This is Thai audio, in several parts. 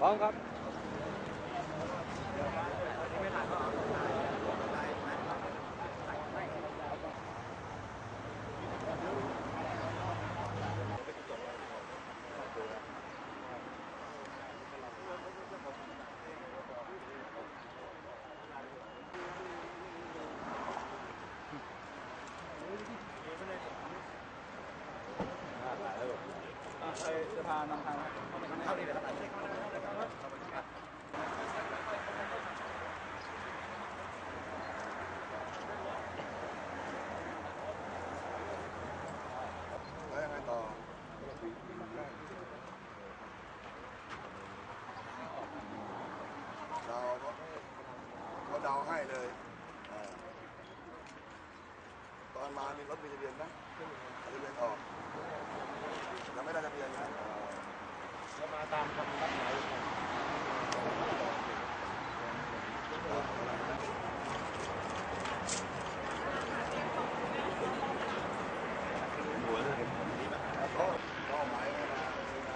พร้อมครับจะพานำทางเข้าดีเลยครับ แล้วยังไงต่อเราก็เขาเดาให้เลยอ่าตอนมามีรถมีทะเบียนไหมทะเบียนออกยังไม่ได้ทะเบียนนะอ่าแล้วมาตามคำรับหมายครับ ก็ก็หมายไว้นะใน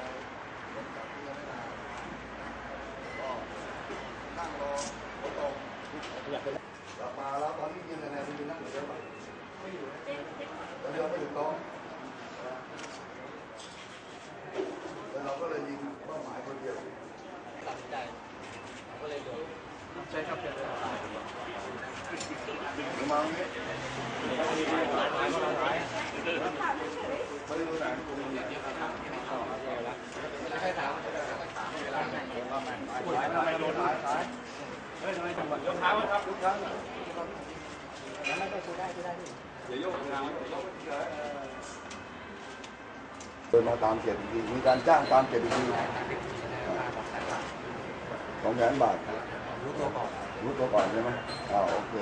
รถจักรยานไม่นานก็นั่งรอรถตรง กลับมาแล้วตอนนี้ยืนยังไงยืนนั่งอยู่เดียวป่ะไม่อยู่แล้วเรือไม่ถึงโต๊ะแล้วเราก็เลยยิงเป้าหมายคนเดียวตัดใจก็เลยโดนใช้ครับเชิญเลยถึงมาตรงนี้ไม่ได้รู้ไหนให้ถามสายทำไมโดนสายสาย เฮ้ยทำไมจังหวะยกเท้าครับทุกครั้งอย่ายกเท้าเดินมาตามเก็บอีกทีมีการจ้างตามเก็บอีกทีสองแสนบาทรู้ตัวก่อนรู้ตัวก่อนใช่ไหมอ่าโอเค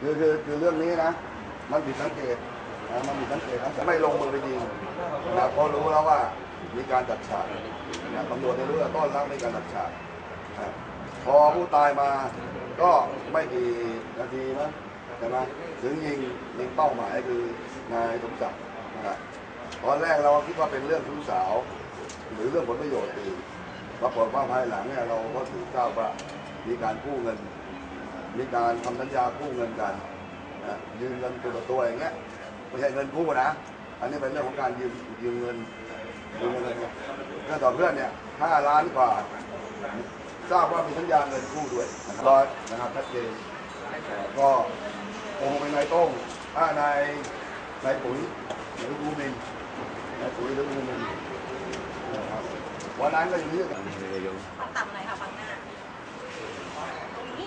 คือคือคือเรื่องนี้นะ มันผิดสังเกตนะมันผิดสังเกตนะไม่ลงมือไปยิงนะพราะรู้แล้วว่ามีการจัดฉากนะตำรวจได้รู้ว่าต้อนแล้วมีการจัดฉากนะ พอผู้ตายมาก็ไม่กี่นาทีมั้งใช่ไหมถึงยิงยิงเป้าหมายคือนายสมศักดิ์นะครับตอนแรกเราคิดว่าเป็นเรื่องชู้สาว หรือเรื่องผลประโยชน์อื่นปรากฏว่าภายหลังเนี่ยเราก็ถือทราบว่ามีการกู้เงิน มีการทำสัญญากู้เงินกันนะยืมเงินตัวต่อตัวอย่างเงี้ยไม่ใช่เงินกู้นะ อันนี้เป็นเรื่องของการยืมยืมเงินยืมเงินเนี่ยเพื่อนต่อเพื่อนเนี่ยห้าล้านกว่า ทราบว่ามีสัญญาเงินกู้ด้วยนะครับร้อยนะครับชัดเจนก็คงเป็นนายโต้งถ้านายนายปุ๋ยหรือกูมินนายปุ๋ยหรือกูมินนะครับวันนั้นก็อยู่ที่กันฟังต่ำหน่อยค่ะฟังหน้าตรงนี้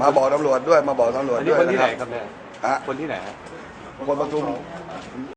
มาบอกตำรวจด้วยมาบอกตำรวจอันด้นี้วยคนที่ไหนนะครับเนี่ยฮะคนที่ไหนคนประชุม